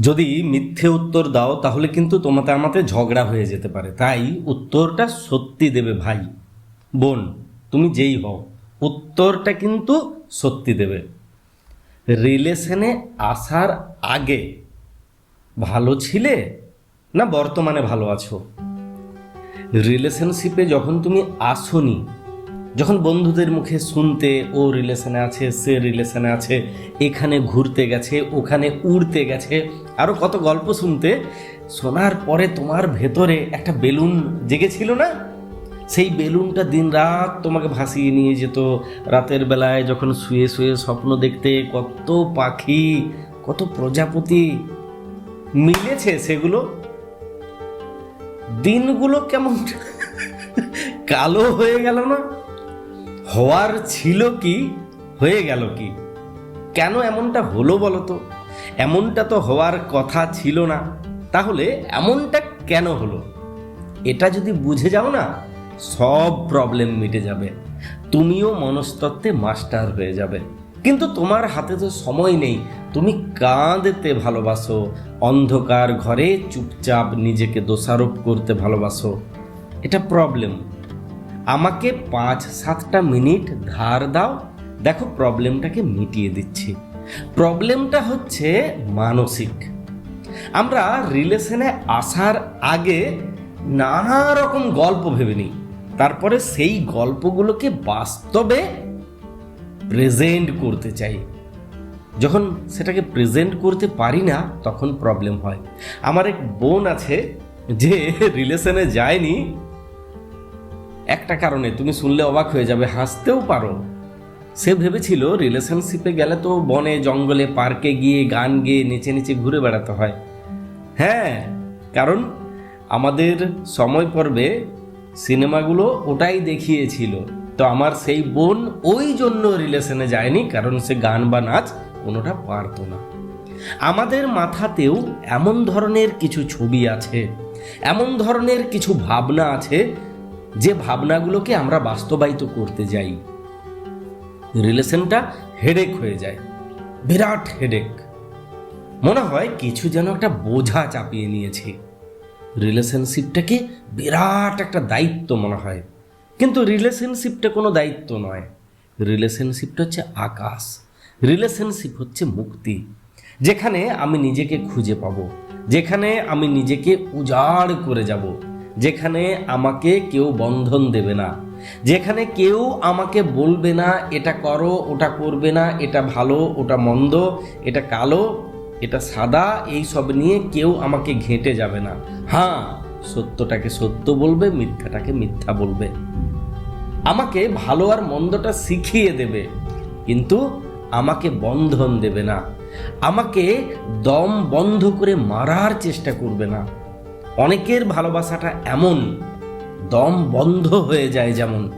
যদি মিথ্যে উত্তর দাও, তাহলে কিন্তু তোমাতে আমাতে ঝগড়া হয়ে যেতে পারে। তাই উত্তরটা সত্যি দেবে ভাই। বোন, তুমি যেই হও, উত্তরটা কিন্তু সত্যি দেবে। রিলেশনে আসার আগে ভালো ছিলে না বর্তমানে ভালো আছো? রিলেশনশিপে যখন তুমি আসনি যখন বন্ধুদের মুখে শুনতে ও রিলেশনে আছে, সে রিলেশনে আছে, এখানে ঘুরতে গেছে, ওখানে উড়তে গেছে আরও কত গল্প শুনতে, শোনার পরে তোমার ভেতরে একটা বেলুন জেগেছিল না? সেই বেলুনটা দিন রাত তোমাকে ভাসিয়ে নিয়ে যেত। রাতের বেলায় যখন শুয়ে শুয়ে স্বপ্ন দেখতে কত পাখি, কত প্রজাপতি মিলেছে সেগুলো? দিনগুলো কেমন? কালো হয়ে গেল না? হওয়ার ছিল কি, হয়ে গেল কি? কেন এমনটা হলো বলো তো এমনটা তো হওয়ার কথা ছিল না। তাহলে এমনটা কেন হলো? এটা যদি বুঝে যাও না, সব প্রবলেম মিটে যাবে। তুমিও মনস্তত্ত্বে মাস্টার হয়ে যাবে। কিন্তু তোমার হাতে তো সময় নেই। তুমি কাঁদতে ভালোবাসো। অন্ধকার ঘরে চুপচাপ নিজেকে দোষারোপ করতে ভালোবাসো। এটা প্রবলেম আমাকে পাঁচ সাতটা মিনিট ধার দাও। দেখো প্রবলেমটাকে মিটিয়ে দিচ্ছি। প্রবলেমটা হচ্ছে মানসিক। আমরা রিলেশনে আসার আগে নানা রকম গল্প ভেবে নিই। তারপরে সেই গল্পগুলোকে বাস্তবে প্রেজেন্ট করতে চাই। যখন সেটাকে প্রেজেন্ট করতে পারি না, তখন প্রবলেম হয়। আমার এক বোন আছে যে রিলেশনে যায়নি একটা কারণে তুমি শুনলে অবাক হয়ে যাবে, হাসতেও পারো। সে ভেবেছিল রিলেশনশিপে গেলে তো বনে, জঙ্গলে পার্কে গিয়ে গান গেয়ে নেচে নেচে ঘুরে বেড়াতে হয়। হ্যাঁ কারণ আমাদের সময় পর্বে সিনেমাগুলো ওটাই দেখিয়েছিল। তো আমার সেই বোন ওই জন্য রিলেশনে যায়নি, কারণ সে গান বা নাচ কোনোটা পারতো না। আমাদের মাথাতেও এমন ধরনের কিছু ছবি আছে, এমন ধরনের কিছু ভাবনা আছে যে ভাবনাগুলোকে আমরা বাস্তবায়িত করতে যাই। রিলেশনটা হেডেক হয়ে যায়। বিরাট হেডেক মনে হয় কিছু যেন একটা বোঝা চাপিয়ে নিয়েছে। রিলেশনশিপটাকে বিরাট একটা দায়িত্ব মনে হয়। কিন্তু রিলেশনশিপটা কোনো দায়িত্ব নয়। রিলেশনশিপটা হচ্ছে আকাশ। রিলেশনশিপ হচ্ছে মুক্তি। যেখানে আমি নিজেকে খুঁজে পাবো। যেখানে আমি নিজেকে উজাড় করে যাব। যেখানে আমাকে কেউ বন্ধন দেবে না। যেখানে কেউ আমাকে বলবে না, এটা করো, ওটা করবে না, এটা ভালো, ওটা মন্দ, এটা কালো, এটা সাদা, এই সব নিয়ে কেউ আমাকে ঘেঁটে যাবে না। হ্যাঁ সত্যটাকে সত্য বলবে, মিথ্যাটাকে মিথ্যা বলবে। আমাকে ভালো আর মন্দটা শিখিয়ে দেবে, কিন্তু আমাকে বন্ধন দেবে না। আমাকে দম বন্ধ করে মারার চেষ্টা করবে না। অনেকের ভালোবাসাটা এমন, দম বন্ধ হয়ে যায় যেমন,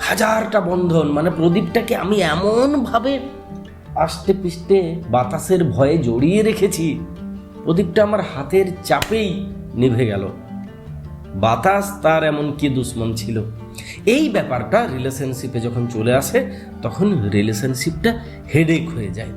হাজারটা বন্ধন মানে প্রদীপটাকে আমি এমনভাবে আষ্টে পিষ্টে বাতাসের ভয়ে জড়িয়ে রেখেছি, প্রদীপটা আমার হাতের চাপেই নিভে গেল। বাতাস তার এমন কি দুশ্মন ছিল। এই ব্যাপারটা রিলেশনশিপে যখন চলে আসে, তখন রিলেশনশিপটা হেডেক হয়ে যায়।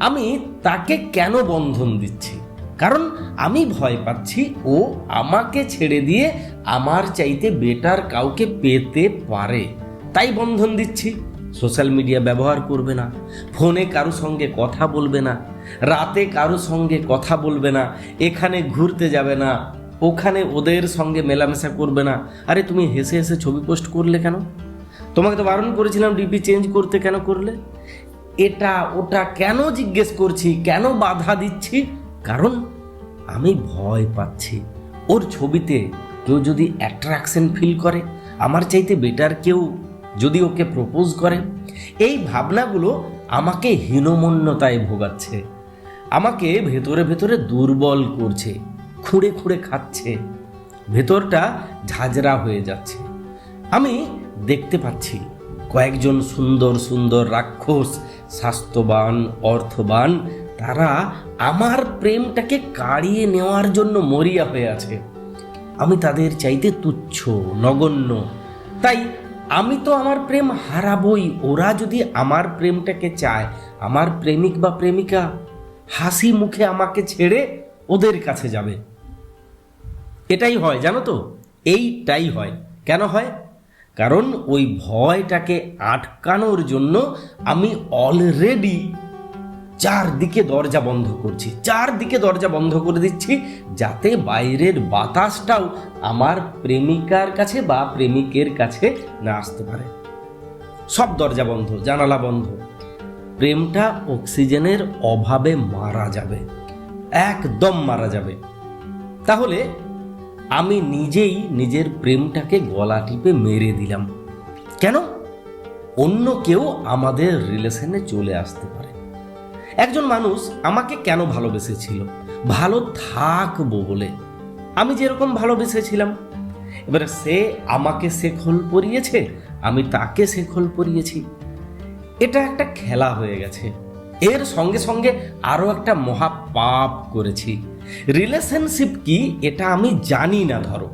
আমি তাকে কেন বন্ধন দিচ্ছি? কারণ আমি ভয় পাচ্ছি ও আমাকে ছেড়ে দিয়ে আমার চাইতে বেটার কাউকে পেতে পারে। তাই বন্ধন দিচ্ছি। সোশ্যাল মিডিয়া ব্যবহার করবে না। ফোনে কারও সঙ্গে কথা বলবে না। রাতে কারও সঙ্গে কথা বলবে না। এখানে ঘুরতে যাবে না। ওখানে ওদের সঙ্গে মেলামেশা করবে না। আরে তুমি হেসে হেসে ছবি পোস্ট করলে কেন? তোমাকে তো বারণ করেছিলাম ডিপি চেঞ্জ করতে কেন করলে? এটা ওটা কেন জিজ্ঞেস করছি? কেন বাধা দিচ্ছি? কারণ আমি ভয় পাচ্ছি। ওর ছবিতে কেউ যদি অ্যাট্রাকশন ফিল করে, আমার চাইতে বেটার কেউ যদি ওকে প্রপোজ করে, এই ভাবনাগুলো আমাকে হীনমন্যতায় ভোগাচ্ছে। আমাকে ভেতরে ভেতরে দুর্বল করছে, খুঁড়ে খুঁড়ে খাচ্ছে। ভেতরটা ঝাঁঝরা হয়ে যাচ্ছে। আমি দেখতে পাচ্ছি কয়েকজন সুন্দর সুন্দর রাক্ষস, স্বাস্থ্যবান, অর্থবান তারা আমার প্রেমটাকে কাড়িয়ে নেওয়ার জন্য মরিয়া হয়ে আছে। আমি তাদের চাইতে তুচ্ছ, নগণ্য। তাই আমি তো আমার প্রেম হারাবই। ওরা যদি আমার প্রেমটাকে চায়, আমার প্রেমিক বা প্রেমিকা, হাসি মুখে আমাকে ছেড়ে ওদের কাছে যাবে। এটাই হয়, জানো তো? এইটাই হয়। কেন হয়? কারণ ওই ভয়টাকে আটকানোর জন্য আমি অলরেডি চারদিকে দরজা বন্ধ করছি, চারদিকে দরজা বন্ধ করে দিচ্ছি যাতে বাইরের বাতাসটাও আমার প্রেমিকার কাছে বা প্রেমিকের কাছে না আসতে পারে। সব দরজা বন্ধ, জানালা বন্ধ। প্রেমটা অক্সিজেনের অভাবে মারা যাবে, একদম মারা যাবে। তাহলে আমি নিজেই নিজের প্রেমটাকে গলা টিপে মেরে দিলাম। কেন? অন্য কেউ আমাদের রিলেশনে চলে আসতে পারে। একজন মানুষ আমাকে কেন ভালোবেসেছিল? ভালো থাকব বলে। আমি যেরকম ভালোবেসেছিলাম, এবারে সে আমাকে শেখল পরিয়েছে, আমি তাকে শেখল পরিয়েছি। এটা একটা খেলা হয়ে গেছে। এর সঙ্গে সঙ্গে আরও একটা মহা পাপ করেছি। রিলেশনশিপ কি এটা আমি জানি না, ধরো।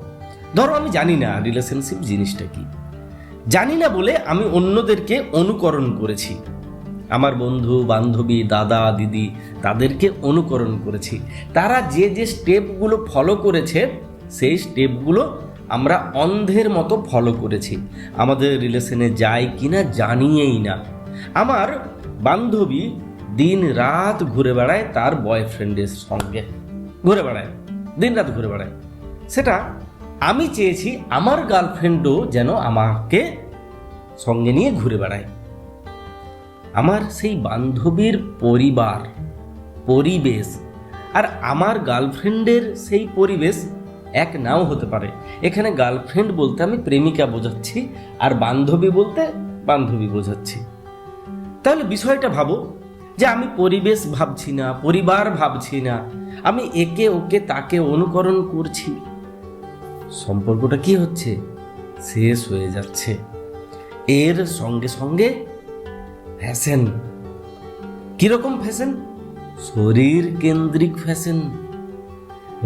ধরো আমি জানি না রিলেশনশিপ জিনিসটা কি। জানি না বলে আমি অন্যদেরকে অনুকরণ করেছি। আমার বন্ধু, বান্ধবী, দাদা, দিদি তাদেরকে অনুকরণ করেছি। তারা যে যে স্টেপগুলো ফলো করেছে, সেই স্টেপগুলো আমরা অন্ধের মতো ফলো করেছি। আমাদের রিলেশনে যায় কিনা জানিয়েই না। আমার বান্ধবী দিন রাত ঘুরে বেড়ায়, তার বয়ফ্রেন্ডের সঙ্গে ঘুরে বেড়ায়, দিন রাত ঘুরে বেড়ায়। সেটা আমি চেয়েছি আমার গার্লফ্রেন্ডও যেন আমাকে সঙ্গে নিয়ে ঘুরে বেড়ায়। আমার সেই বান্ধবীর পরিবার, পরিবেশ আর আমার গার্লফ্রেন্ডের সেই পরিবেশ এক নাও হতে পারে। এখানে গার্লফ্রেন্ড বলতে আমি প্রেমিকা বোঝাচ্ছি আর বান্ধবী বলতে বান্ধবী বোঝাচ্ছি। তাহলে বিষয়টা ভাবো যে আমি পরিবেশ ভাবছি না, পরিবার ভাবছি না, আমি একে ওকে তাকে অনুকরণ করছি। সম্পর্কটা কি হচ্ছে? শেষ হয়ে যাচ্ছে। এর সঙ্গে সঙ্গে ফ্যাশন? কীরকম ফ্যাশন? শরীর কেন্দ্রিক ফ্যাশন।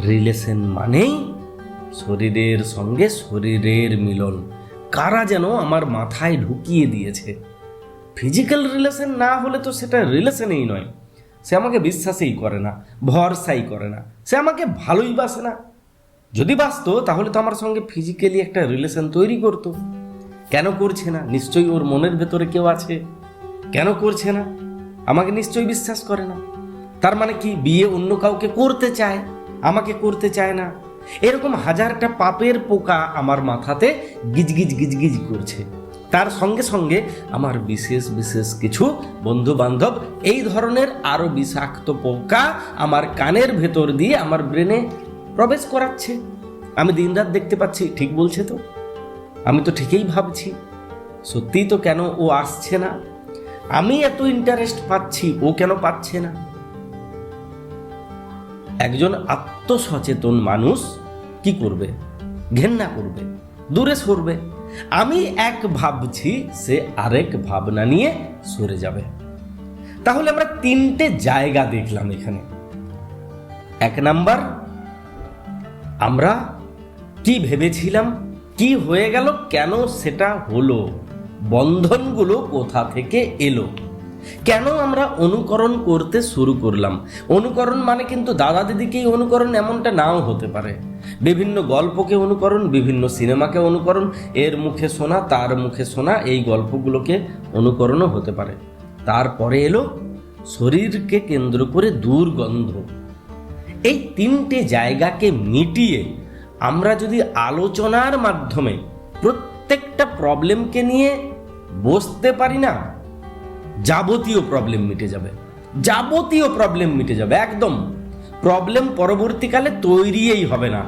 রিলেশন মানেই শরীরের সঙ্গে শরীরের মিলন। কারা যেন আমার মাথায় ঢুকিয়ে দিয়েছে। ফিজিক্যাল রিলেশন না হলে তো সেটা রিলেশনেই নয়। সে আমাকে বিশ্বাসেই করে না, ভরসাই করে না। সে আমাকে ভালোই বাসে না। যদি বাসতো, তাহলে তো আমার সঙ্গে ফিজিক্যালি একটা রিলেশন তৈরি করতো। কেন করছে না? নিশ্চয়ই ওর মনের ভেতরে কেউ আছে। কেন করছে না? আমাকে নিশ্চয়ই বিশ্বাস করে না। তার মানে কি, বিয়ে অন্য কাউকে করতে চায়? আমাকে করতে চায় না। এরকম হাজারটা পাপের পোকা আমার মাথাতে গিজগিজ গিজগিজ করছে। তার সঙ্গে সঙ্গে আমার বিশেষ বিশেষ কিছু বন্ধু বান্ধব এই ধরনের আরও বিষাক্ত পোকা আমার কানের ভেতর দিয়ে আমার ব্রেনে প্রবেশ করাচ্ছে। আমি দিনরাত দেখতে পাচ্ছি, ঠিক বলছে তো? আমি তো ঠিকই ভাবছি। সত্যিই তো কেন ও আসছে না? আমি এত ইন্টারেস্ট পাচ্ছি, ও কেন পাচ্ছে না? একজন আত্মসচেতন মানুষ কি করবে? ঘেন্না করবে, দূরে সরবে। আমি এক ভাবছি, সে আরেক ভাবনা নিয়ে সরে যাবে। তাহলে আমরা তিনটে জায়গা দেখলাম এখানে। এক নাম্বার, আমরা কি ভেবেছিলাম, কি হয়ে গেল, কেন সেটা হলো? বন্ধনগুলো কোথা থেকে এলো? কেন আমরা অনুকরণ করতে শুরু করলাম? অনুকরণ মানে কিন্তু দাদা দিদিকেই অনুকরণ এমনটা নাও হতে পারে। বিভিন্ন গল্পকে অনুকরণ, বিভিন্ন সিনেমাকে অনুকরণ, এর মুখে শোনা, তার মুখে শোনা, এই গল্পগুলোকে অনুকরণও হতে পারে। তারপরে এলো শরীরকে কেন্দ্র করে দুর্গন্ধ। এই তিনটে জায়গাকে মিটিয়ে আমরা যদি আলোচনার মাধ্যমে প্রত্যেকটা প্রবলেমকে নিয়ে বসতে পারি না, যাবতীয় প্রবলেম মিটে যাবে। যাবতীয় প্রবলেম মিটে যাবে, একদম। প্রবলেম পরবর্তীকালে তৈরিই হবে না।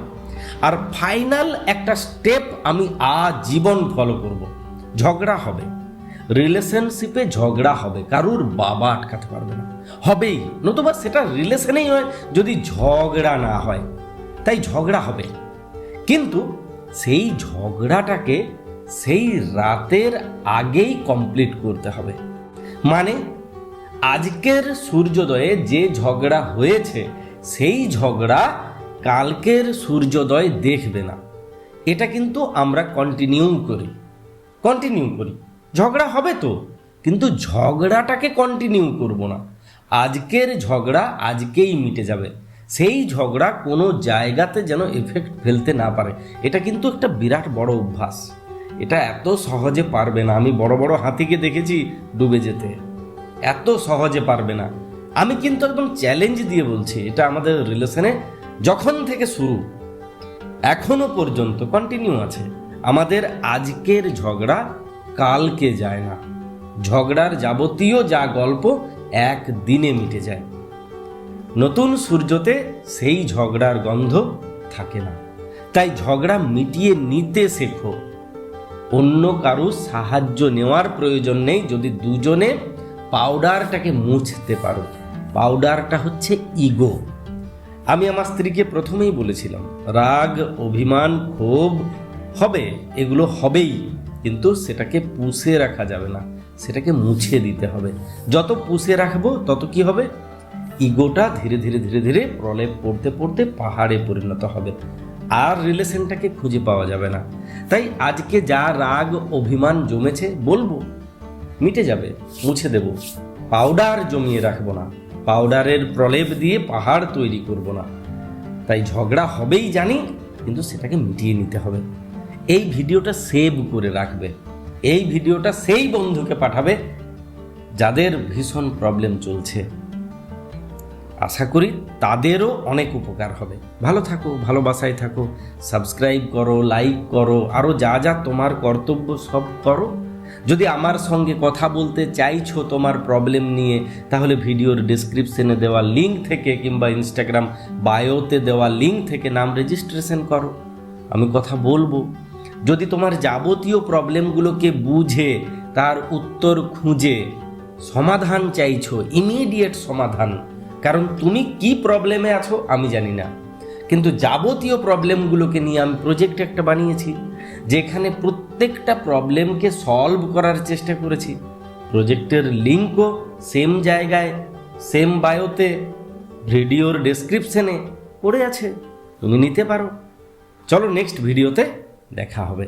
আর ফাইনাল একটা স্টেপ আমি আজীবন ফলো করব। ঝগড়া হবে। রিলেশনশিপে ঝগড়া হবে, কারুর বাবা আটকাতে পারবে না। হবেই, নতুবা সেটা রিলেশনেই হয় যদি ঝগড়া না হয়। তাই ঝগড়া হবে। কিন্তু সেই ঝগড়াটাকে সেই রাতের আগেই কমপ্লিট করতে হবে। মানে আজকের সূর্যোদয়ে যে ঝগড়া হয়েছে, সেই ঝগড়া কালকের সূর্যোদয় দেখবে না। এটা কিন্তু আমরা কন্টিনিউ করি। কন্টিনিউ করি। ঝগড়া হবে তো, কিন্তু ঝগড়াটাকে কন্টিনিউ করব না। আজকের ঝগড়া আজকেই মিটে যাবে। সেই ঝগড়া কোনো জায়গাতে যেন এফেক্ট ফেলতে না পারে। এটা কিন্তু একটা বিরাট বড় অভ্যাস। এটা এত সহজে পারবে না। আমি বড় বড় হাতিকে দেখেছি ডুবে যেতে। এত সহজে পারবে না। আমি কিন্তু একদম চ্যালেঞ্জ দিয়ে বলছি, এটা আমাদের রিলেশনে যখন থেকে শুরু, এখনও পর্যন্ত কন্টিনিউ আছে। আমাদের আজকের ঝগড়া কালকে যায় না। ঝগড়ার যাবতীয় যা গল্প এক দিনে মিটে যায়। নতুন সূর্যতে সেই ঝগড়ার গন্ধ থাকে না। তাই ঝগড়া মিটিয়ে নিতে শেখো। অন্য কারও সাহায্য নেওয়ার প্রয়োজন নেই যদি দুজনে পাউডারটাকে মুছতে পারো। পাউডারটা হচ্ছে ইগো। আমি আমার স্ত্রীকে প্রথমেই বলেছিলাম, রাগ, অভিমান ক্ষোভ হবে, এগুলো হবেই, কিন্তু সেটাকে পুষে রাখা যাবে না, সেটাকে মুছে দিতে হবে। যত পুষে রাখব, তত কি হবে? ইগোটা ধীরে ধীরে ধীরে ধীরে প্রলেপ পড়তে পড়তে পাহাড়ে পরিণত হবে। আর রিলেশনটাকে খুঁজে পাওয়া যাবে না। তাই আজকে যা রাগ, অভিমান জমেছে বলব, মিটে যাবে, মুছে দেব। পাউডার জমিয়ে রাখব না। পাউডারের প্রলেপ দিয়ে পাহাড় তৈরি করব না। তাই ঝগড়া হবেই জানি, কিন্তু সেটাকে মিটিয়ে নিতে হবে। এই ভিডিওটা সেভ করে রাখবে। এই ভিডিওটা সেই বন্ধুকে পাঠাবে যাদের ভীষণ প্রবলেম চলছে। আশা করি তাদেরও অনেক উপকার হবে। ভালো থাকো, ভালোবাসায় থাকো সাবস্ক্রাইব করো লাইক করো আরও যা যা তোমার কর্তব্য সব করো। যদি আমার সঙ্গে কথা বলতে চাইছো তোমার প্রবলেম নিয়ে, তাহলে ভিডিওর ডিসক্রিপশনে দেওয়া লিঙ্ক থেকে কিংবা ইনস্টাগ্রাম বায়োতে দেওয়া লিঙ্ক থেকে নাম রেজিস্ট্রেশন করো। আমি কথা বলব। যদি তোমার যাবতীয় প্রবলেমগুলোকে বুঝে, তার উত্তর খুঁজে, সমাধান চাইছো ইমিডিয়েট সমাধান কারণ তুমি কি প্রবলেমে আছো আমি জানি না। কিন্তু যাবতীয় প্রবলেমগুলোকে নিয়ে আমি প্রজেক্ট একটা বানিয়েছি, যেখানে প্রত্যেকটা প্রবলেমকে সলভ করার চেষ্টা করেছি। প্রজেক্টের লিঙ্কও সেম জায়গায় সেম বায়োতে ভিডিওর ডেসক্রিপশনে পড়ে আছে। তুমি নিতে পারো। চলো নেক্সট ভিডিওতে দেখা হবে।